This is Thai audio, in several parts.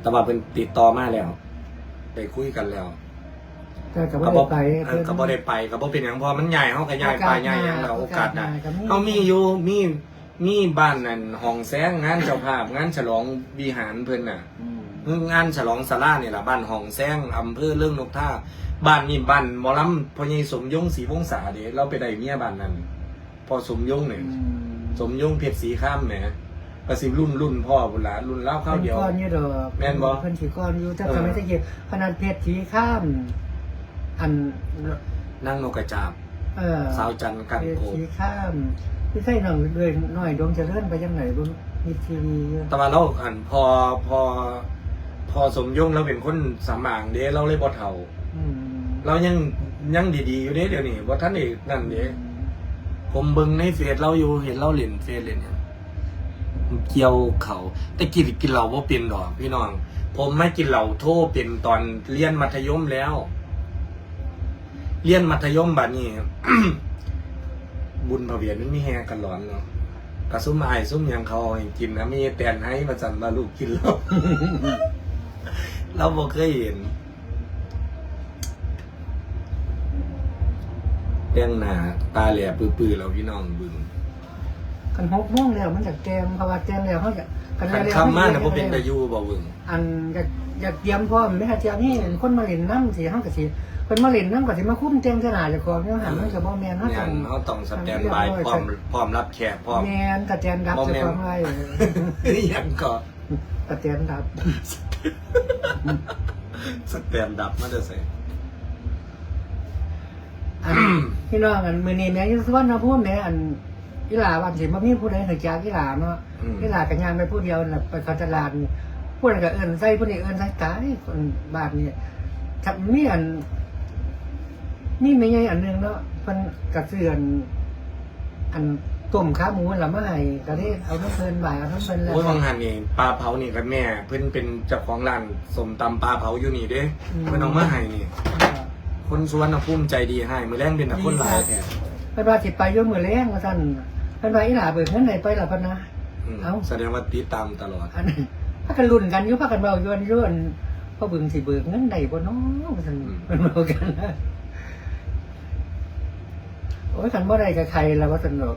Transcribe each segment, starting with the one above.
แต่ว่าเป็นติดต่อมาแล้วไปคุยกันแล้วแต่ก็บ่ได้ไปเออก็บ่ได้ไปก็บ่เป็นหยังเพอมันใหญ่เฮาก็ใหญ่ไปใหญ่หยังแล้วโอกาสได้ก็มีเฮามีอยู่มีมีบ้านนั่นห้องแซงงานเจ้าภาพงานฉลองวิหารเพิ่นน่ะ อืมงานฉลองศาลาเนี่ยล่ะบ้านห้องแซงอำเภอเรื่องนกท่าบ้านนี่บ้านหมอลำพ่อใหญ่สมยงศรีวงศาเด้เราไปได้เมียบ้านนั้น พอสมยงเนี่ยอืม สมยงเพชรสีข้ามแหม ก็สิรุ่นรุ่นพ่อบุนละรุ่นเล่าข้าวเดียวพิ่นก้อนอยู่ดอกแม่นบ่เพิ่นสิก้อนอยู่แต่เออ สมัยตะกี้ขนาดเพชรสีข้าม อัน นั่งนกกระจาบเออสาวจันทร์กันเพชรโกสีข้ามพี่ใส่หน่อยด้วยหน่อยดวงเจริญไปยังไหนบ่มีทีวีอยู่ แต่ว่าเราอันพอพอ พอสมยงเราเป็นคนสามางเด้เราเลยบ่เฒ่า อืมเรายังยังดีๆอยู่เด้เดี๋ยวนี้บ่ท่านอีกนั่นเด้ผมเบิ่งในเฟซเราอยู่เห็นเราเล่นเฟซเล่นหยัง เกี่ยวเขาแต่กินกินเหล้าบ่เป็นดอกพี่น้อง ผมไม่กินเหล้าโทษเป็นตอนเรียนมัธยมแล้ว เรียนมัธยมบัดนี้บุญพระเวียนมันมีแฮกันร้อนเนาะกระซุ่มอายซุ่มยังเขาเอาให้กินนะมีแตนให้ประจันมาลูกกินแล้วเราบ่เคยเห็นเรื่องหนาตาแหลปื้อๆเราพี่น้องบึง กันหกโมงแล้วมันจากแจมเพราะว่าแจมแล้วเขาจะกันคันแล้วคำมากนะบ่เป็นตะยูบ่บึงอันอยากอยากเตรียมพร้อมไม่ค่ะเตรียมนี่คนมาเล่นน้ำสิเฮาก็สิเพิ่นมาเล่นน้ำก็สิมาคุ้มเตียงเจ้าหน้าเจ้าของเนี่ยหันมันก็บ่แม่นเฮาเนี่ต้ยองเขาต้องสแตนบายพร้อมพร้อมรับแขกพร้อมแม่นกระเตียนรับบ่เจ้าแม่นของไว้ยังก็กระเตียนรับสแตนดับมาจะใส่อันพี่น้องอันมื้อนี้แม่อยู่สวรรณภูมิแม่อัน อีหลาวันสิบ่มีผู้ใดให้จากอีหลาเนาะอืมอีหลาก็ย่างไปผู้เดียวน่ะไปเข้าตลาดนี่ผู้นั้นก็เอิ้นใส่ผู้นี้เอิ้นใส่ตายคนบ้านนี่ถ้ามีอันมีไม่ใหญ่อันหนึงเนาะเพิ่นกระเสือน อันต้มขาหมูละมาให้ก็ได้เอาน้ำเพิ่นบ่ายเอาน้ำเพิ่นแล้ว โอ้ยบางหันนี่ปลาเผานี่กับแม่ เพิ่นเป็นเจ้าของร้านสมตำปลาเผาอยู่นี่เด้เพิ่นเอามาให้นี่ คนสวนน่ะภูมิใจดีให้มื้อแรงเป็นแต่คนหลายแท้ เพิ่นว่าสิไปอยู่มื้อแลงว่าซั่น เพิ่นว่าอีหล่าเบิกเงินไหนไปล่ะเพิ่นนะอืมเอ้า แสดงว่าติดตามตลอดอันพากันลุ้นกันอยู่พากันเว้าอยู่อันอยู่อันพ่อเบิ่งสิเบิกเงินได้บ่เนาะว่าซั่นเพิ่นเว้ากันนะโอ้ยคันบ่ได้กับใครล่ะว่าซั่นดอก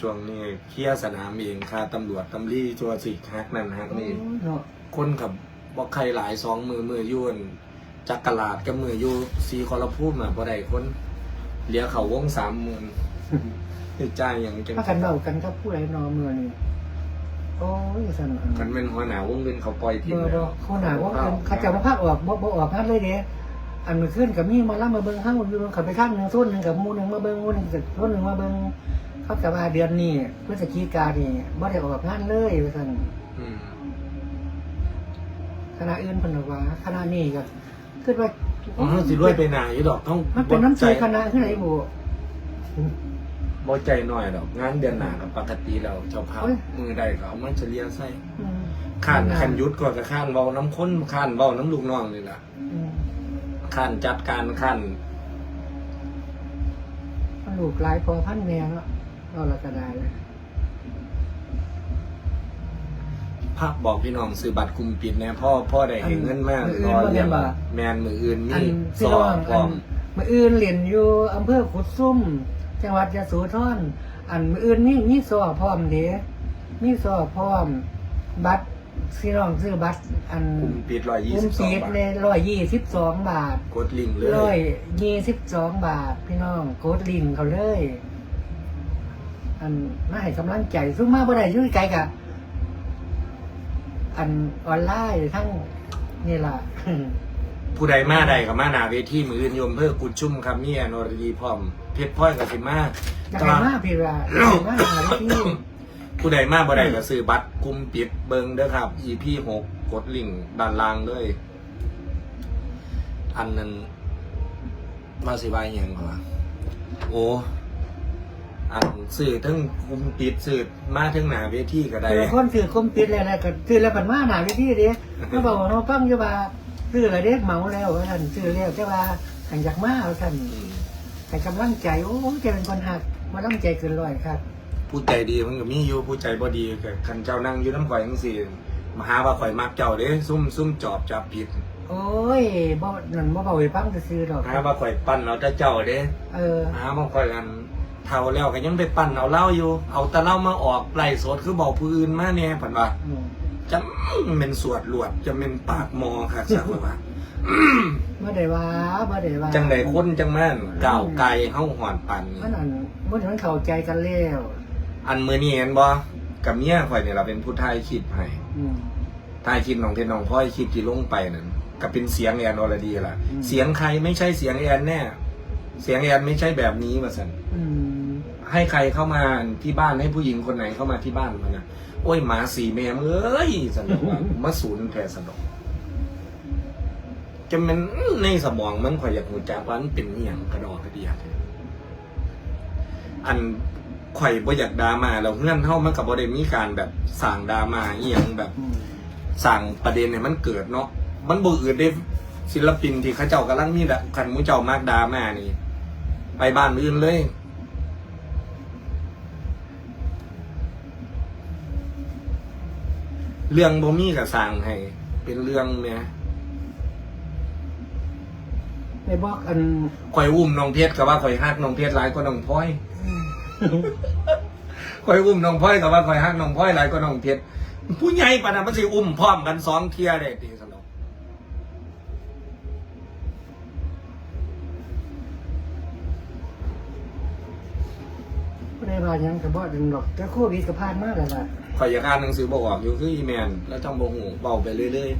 ช่วงนี้เคลียร์สนามเองค่าตำรวจตำรี่ตัวสิฮักนั่นฮักนี่ เนาะคนกับบอกใครหลายสองมือมือยุ่นจักกะลาดกับมืออยู่สีคอลพูมน่ะบ่ได้คน เหลียเขาวงสามหมื่นคือจ่ายอย่างจังพากันเว้ากันกับผู้ใดเนอมื้อนี้โอ้ยว่าซั่นอันกันเป็นหัวหน้าวงเงินเขาปล่อยทิ้งเบอร์แล้บวอกเขาหนาว่าเป็นเขาจะมาพักออกบ่บ่ออกพักเลยเด้อันมือขึ้นกับมีมาล่ามาเบิ้งข้างอยู่ขับไปข้างหนึ่งส่วนหนึ่งกับหมูหนึ่งมาเบิ้งหมูหนึ่งกับส่วนหนึ่งมาเบิ้งเขากับว่าเดือนนี้พฤศจิกานี่บ่ได้ออกงานเลยว่าซั่นอืมคณะอื่นเพิ่นบอกว่าคณะนี้ก็คิดว่า ผมรู้สิรวยไปหนาอยู่ดอกต้องมันเป็นน้ำใจคณะคือไหนบ่บ่ใจหน่อยดอกงานเดือนหนากับปกติแล้วเจ้าภาพโอ้ยมือใดก็เอามันเฉลี่ยใส่อืมข้านขันยุดก็จะข้านเบาน้ำข้นข้านเบาน้ำลูกน้องนี่ล่ะอืมข้านจัดการข้านมันลูกหลายพอพันแม่เนาะเอาละก็ได้ เลยภาพบอกพี่น้องซื้อบัตรกลุ่มปิดแน่พ่อพ่อได้เห็นเงินมากรอเรียนแมนมืออื่นอันี่นซพี่อน้องพร้อัอนมมื้ออื่นเรียนอยู่อำเภอขุดซุ่ม จังหวัดยะโสธรอันมื้ออื่นมีมีสอบพร้อมเด้มีสอบพร้อม บัตรพี่น้องซื้อบัตรอันกลุ่มปิดร้อยยี่กลุ่สิมบสองปิดบาทในร้อยยี่สิบสองบาท กดลิงก์เลยร้อยยี่สิบสองบาท พี่น้องโคดลิงก์เขาเลย อันมาให้กำลังใจซึ่งมาบ่ได้อยู่ไกลกะ อันออนไลน์ทั้งนี่ล่ะ ผู้ใดมาใดกับมาหนาเวทีมืออื่นโยมเพื่อกุดชุ่มครับมีอนอรดีพร้อมเพชรพ้อยกับสิมาอยากให้มาพี่ว่าอยากให้มาหาวิธีผู้ใดมาบ่ใดก็ซื้อบัตรกลุ่มปิดเบิงเด้อครับ EP หกกดลิงก์ด้านล่างเลยอันนั้นมาสิว่าอหย่างวะโอ้ อันสื่อทั้งกลุ่มปิดสื่อมาทั้งหนาเวทีก็ได้แต่ละคนถือคมปิดแล้วนะก็ถือแล้วมันมาหนาวิธีเด้มาบอกว่าน้องฟังอยู่ว่าซื้ออะไรเด็กเหมาแล้วว่าท่านซื้อแล้วจะว่าหันอยากมาเอาท่านอืมให้กำลังใจโอ้จะเป็นคนหักมาตั้งใจเกินร้อยครับ ผู้ใจดีมันก็มีอยู่ผู้ใจบ่ดีก็คันเจ้านั่งอยู่น้ำข่อยจังซี่มาหาว่าข่อยมักเจ้าเด้ซุ่มซุ่มจอบจับผิดโอ้ยบ่นั่นบ่เบาไปฟังซื่อๆดอกหาว่าข่อยปั้นเอาแต่เจ้าเด้เออหาว่าข่อยกัน เท่าแล้วก็ยังไปปั้นเอาเหล้าอยู่ เอาแต่เหล้ามาออกไล่สดคือบอกผู้อื่นมาแน่ผันว่าอืมจะเป็นสวดหลวดจะเป็นปากมอค่ะสักว่าบ่ได้ว่าบ่ได้ว่าจังใดคนจังแม่นก้าวไกลเฮาหอนปันนี่มันอันบ่ได้มันเข้าใจกันแล้วอันมือนี้เห็นบ่กับเมียข่อยเนี่ยเราเป็นผู้ทายคลิปให้อืมทายคลิปน้องเพชรน้องพลอยคลิปที่ลงไปนั่นก็เป็นเสียงแอนอรดีล่ะอืมเสียงใครไม่ใช่เสียงแอนแน่ เสียงแอนไม่ใช่แบบนี้ว่าซั่นอืม ให้ใครเข้ามาที่บ้านให้ผู้หญิงคนไหนเข้ามาที่บ้านมันนะโอ้ยหมาสีแมมเอ้ยสนุกว่ามาศูนย์แทนสนุกจะเป็นในสมองมันข่อยอยากหูจักว่ามันเป็นอหย่างกระดอกกระเดียดอันข่อยบ่อยากดรามาเราเงื่อนเท่ามันกับบ่ได้มีการแบบสั่งดรามาอหย่างแบบสั่งประเด็นเนี่ยมันเกิดเนาะมันบ่อื่นได้ศิลปินที่เขาเจ้ากำลังมีแบบคันมูเจ้ามากดรามานี่ ไปบ้านอื่นเลย เรื่องบ่มีกับสั่งให้ เป็นเรื่องเนี่ยในบอกอันข่อยอุ้มน้องเพชรกับว่าข่อยฮักน้องเพชรหลายกว่าน้องพลอยข่อยอุ้มน้องพลอยกับว่าข่อยฮักน้องพลอยหลายกว่าน้องเพชรผู้ใหญ่ปานนั้นมันสิอุ้มพร้อมกันสองเที่ยได้ตีสนุกบ่ ได้ว่าหยังก็บ่ดึงดอกแต่โควิดก็ผ่านมาแล้วล่ะข่อยอยากอ่านหนังสือบ่ออกอยู่คืออีแมนแล้วจังบ่ฮู้เบาไปเรื่อย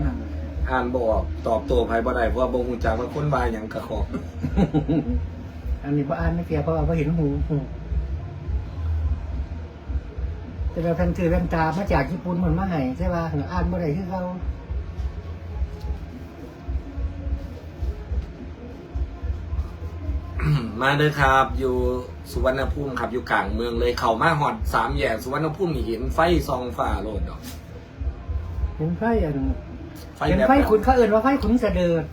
นั่นๆ อ่านบ่ออกตอบโต้ไผบ่ได้เพราะว่าบ่ฮู้จักว่าคนว่าหยังกะขอก อันนี้บ่อ่านไม่เพียเพราะว่าบ่เห็นหูหูแต่เราทันถือแว่นตามาจากญี่ปุ่นมันมาให้ใช่ป่ะอ่านบ่ได้คือเขา มาเด้อครับ อยู่สุวรรณภูมิครับอยู่กลางเมืองเลยเข้ามาฮอดสามแยกสุวรรณภูมินี่เห็นไฟส่องฟ้าโลดดอก เห็นไฟอันไฟเห็นแบบไฟขุนเขาเอิ่นว่าไฟขุนเสดิร์ด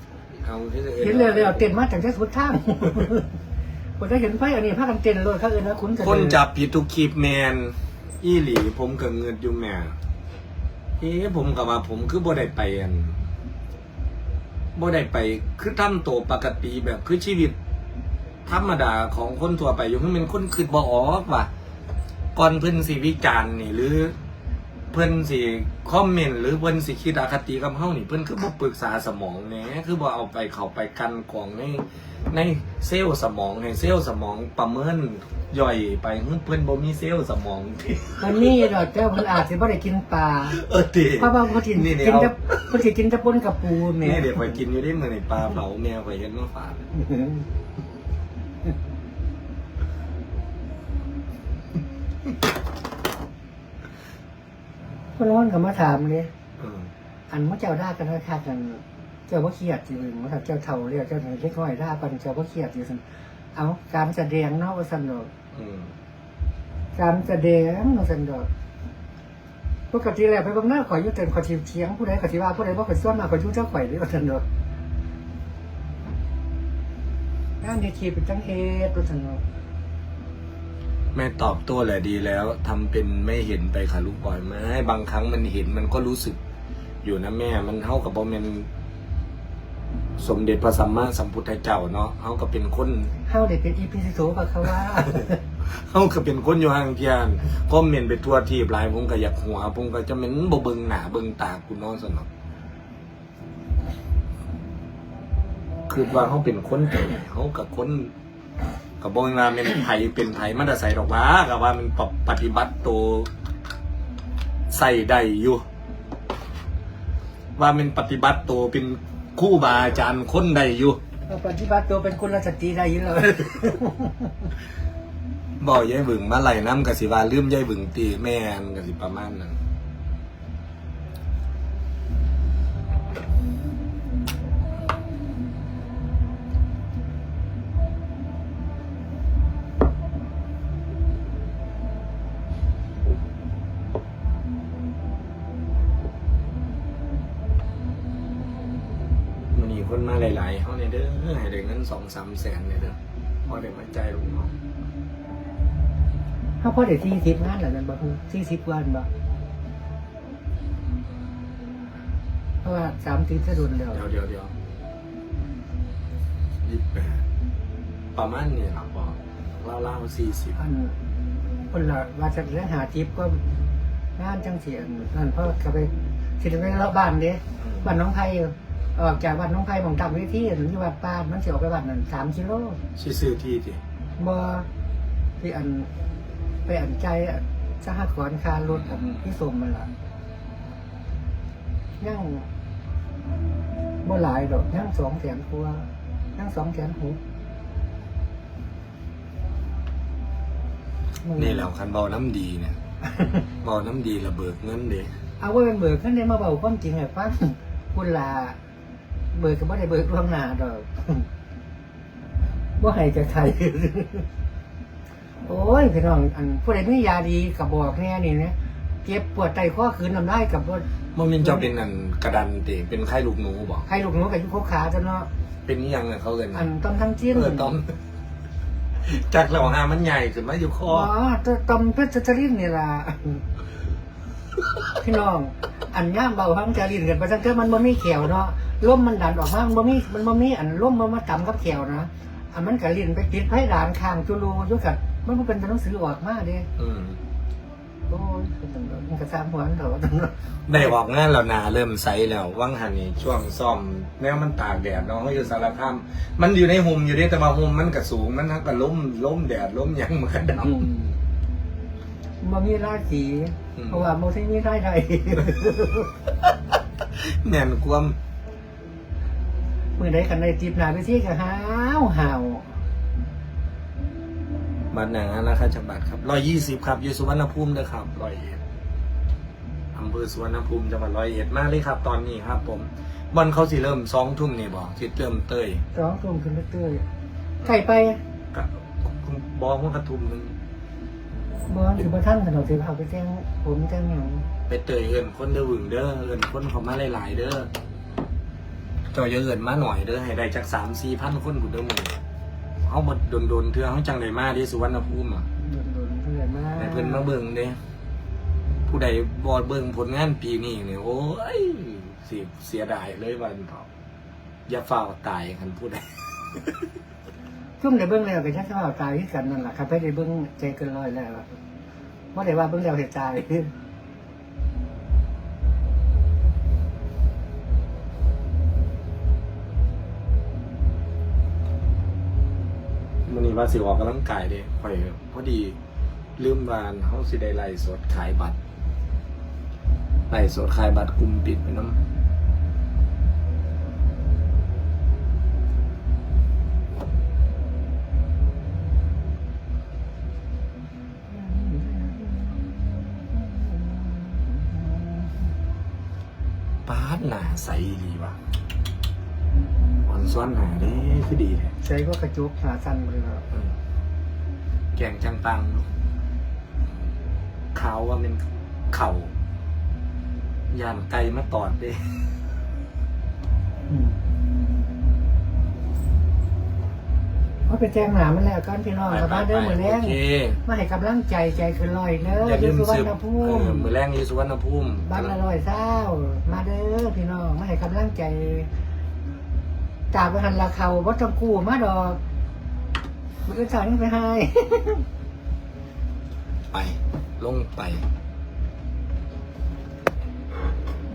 เอาที่จะเห็นเลยเลยเอาเต้นมาจากที่สุดทางคนได้เห็นไฟอันนี้พากันเต้นเลยเขาเอิ่นว่าขุนเสดิร์ดคนจับผิดทุกคลิปแมนอีหลีผมก็เงินอยู่แม่เอ๊ะผมก็ว่าผมคือบ่ได้ไปอันบ่ได้ไปคือทำตัวปกติแบบคือชีวิต ธรรมดาของคนทั่วไปอยู่คือเป็นคนคิดบ่ออกว่าก่อนเพิ่นสิวิจารณ์นี่หรือ เพิ่นสิคอมเมนต์หรือเพิ่นสิคิดอคติกับเฮานี่เพิ่นคือบ่ปรึกษาสมองแหน่คือบ่เอาไปเข้าไปกันกรองในในเซลล์สมองในเซลล์สมองประเมินย่อยไปเพิ่นบ่มีเซลล์สมองที่มันนี่ดอกเจ้ามันอาจจะไม่ได้กินปลาเออติเพราะว่าเขากินนี่นี่กินเอาจะเขาสิกินจะปนกับปูแม่นี่เดี๋ยวไปกินอยู่ได้มื้อนี่ปลาเผาแมวไปเฮ็ดมาฝาก คนร้อนกับมาถามเลยเอออันว่าเจ้าด่ากันทักกัน เจ้าว่าเครียดจริงว่าเจ้าเท่าเรียกเจ้าเล็กน้อยด่ากันเจ้าว่าเครียดอยู่สันเอาการแสดงเนาะว่าสันดอกอืมการแสดงว่าสันดอกปกติแล้วไปเบางหน้าข่อยอยุ่เต็นข่อยชิเทียงผู้ใดข่อยชิว่าผู้ใดว่าข่อยส่วนมากข่อยอยุ่เจ้าข่อยด้วยว่าสันดอกงานดีทีเป็นจังเฮ็ดว่าสันดอก แม่ตอบโตัวแหละดีแล้วทำเป็นไม่เห็นไปค่ะลูกบอยไหมบางครั้งมันเห็นมันก็รู้สึกอยู่นะแม่ มันเท่ากับบ่แม่นสมเด็จพระสัมมาสัมพุทธเจ้าเนาะเฮาก็เป็นคนเฮาได้เป็นอีพิสิโสกับเขาว่าเฮาก็เป็นคนอยู่ห่างเทียนก็เมนไปทั่วทีบหลายผมก็อยากหัวผมก็จะเหม็นบ่เบิ่งหน้าเบิ่งตากูเนอนสนอกคือว่าเขาเป็นคนเก่เขากับคน กับบ่ว่าเป็นไผเป็นไผมันจะใส่ดอกว่ากับว่ามันปฏิบัติตัวใส่ได้อยู่ ว่ามันปฏิบัติตัวเป็นครู่บาอาจารย์คนใดอยู่ปฏิบัติตัวเป็นคุณราชตีได้อยินเลยบอกยายบึงมาไหลน้ำกสิว่าลืมยายบึงตีแม่นกสิประมาณนั้นมัน สองสามแสนเนี่ยเด้อพอได้มาใจลูกน้องเขาพอได้ที่สิบงานแล้วนั่นบ่ที่สิบวันบ่เพราะว่าสามสิบจะโดนแล้วเดี๋ยวเดี๋ยวเดี๋ยวยี่สิบแปดประมาณนี้ครับบอกเล่าเล่าสี่สิบอันคนละว่าจะเรื่องหาทิปก็งานจังเสียนนั่นเพราะก็ไปสิไปเลาะบ้านเด้บ้านน้องไผ่อ อกจากบ้านน้องไผ่ของทำวิธีที่วัดป้านมันเสียออกไปบ้านนั้นสามกิโลชื่อซื้อที่ดิบ่ที่อันไปอันใจอะสหกรณ์คารถอันที่สมมันล่ะยังบ่หลายดอกยังสองแสนกว่ายังสองแสนหกนี่แหล้วคันเบาน้ำดีเนี่ยเบาน้ำดีระเบิกเงินเด้เอาไว้เป็นเบิกขึ้นได้มาเบาความจริงให้ฟังคุณลา เบิกก็บ่ได้เบิกล่วงหน้าดอกบ่ให้จะใครโอ้ยพี่น้องอันผู้ใดมียาดีกับบอกแน่นี่นะเจ็บปวดไตข้อคืนนำได้กับว่ามันเป็นเจ้าเป็นอันกระดันเตะเป็นไข้ลูกหนูบอกใครลูกหนูกับยุคขาจนเนาะเป็นอิหยังอะเขาเอินอันต้มทั้งจิ้นเออต้อมจากเราหามันใหญ่ขึ้นมาอยู่คอ๋ออต้มเพชรจรินนี่ล่ะพี่น้อง อันย่ามเบาทั้งจรินกันไปทั้งเท่ามันบ่มีเขียวเนาะ ล่มมันดันออกมามันบ่มีมันบ่มีอันล่มมันมาต่ำกับเขียวนะอันมันกะลินไปติดไผ่ดานข้างจุลูอยุกัดมันบ่เป็นตัวหนังสือออกมาเด้อืมโอ้ยเป็นจังเลยมันกระซ้ำหัวมันเถอะได้ออกงานแล้วนาเริ่มใสแล้วว่างหันนี่ช่วงซ่อมแนวมันตากแดดเนาะเขาอยู่สารคามมันอยู่ในห่มอยู่เด้แต่ว่าห่มมันก็สูงมันทั้งก็ล้มล้มแดดล้มหยังมันก็ดอืมบ่มีราศีอืม เพราะว่าบ่ที่มีรายได้ำแน่นความ มื่อใดกันในจีบหนาไปที่ก็หาวหาวบัตรหนังนะครับจักบัตรครับร้อยยี่สิบครับอยู่สุวรรณภูมิเด้อครับร้อยเอ็ดอำเภอสุวรรณภูมิจังหวัดร้อยเอ็ดมากเลยครับ ตอนนี้ครับ ผมบอลเขาสิเริ่มสองทุ่มนี่บอกสิเริ่มเตยร้องทุ่มขึ้นไปเตื้อยไก่ไปกับบอลหัวกระทุ่มหนึงบอลถือมาท่านขนมถือเผาไปแจ้งผมแจ้งหยังไปเตยเอินคนเด้อหวึงเด้อเอินคนเขามาหลายๆเด้อ จอยเอินมาหน่อยเด้อให้ได้จากสามสี่พันคนกูเด้อหมึงเอาบดโดนๆเทื่อเขาจังไดมาที่สุวรรณภูมิอะโดนโดนเพื่อนมากให้เพิ่นมาเบิ่งเด้ผู้ใดบอเบิ่งผลงานปีนี้เนี่ยโอ้ยเสียเสียดายเลยวันเถาะอย่าฝ่าวตายกันผู้ใดชุ่มได้เบิ้งแล้วก็ชักเผาตายที่กันนั่นแหละครับไปได้เบิ้งใจเกินร้อยแล้วว่าได้ว่าเบิ้งแล้วเหตุใจ มันนี้ว่าสิออกกำลังกายเด้ข่อยพอดีลืมวาอันเฮาสิได้ไล่สดขายบัตรไล่สดขายบัตรกลุ่มปิดไปน้ำปาดหนาใสดีว่ะอ่อน ซ้อนหนาเด้คือดีเลยใจก็กระจุกหาสั้นเลยครับอืมแกงจังตังขาวว่าเป็นเข่าย่านไกลมาตอดเด้อืมเขาไปแจ้งหนามันแล้วกันพี่น้องกับบ้านเด้อมือแรงโอเคมาให้กำลังใจใจคือลอยเด้ออย่าลือยู่มสุวรซื้อรณภูเอมิอมือแรงอยูสุวรรณภูมิบ้านละลอยเศร้า มาเด้อพี่น้องมาให้กำลังใจ จาไปหันละเขาวัดจังกูมาดอกมือฉันไปให้ ไป ลงไป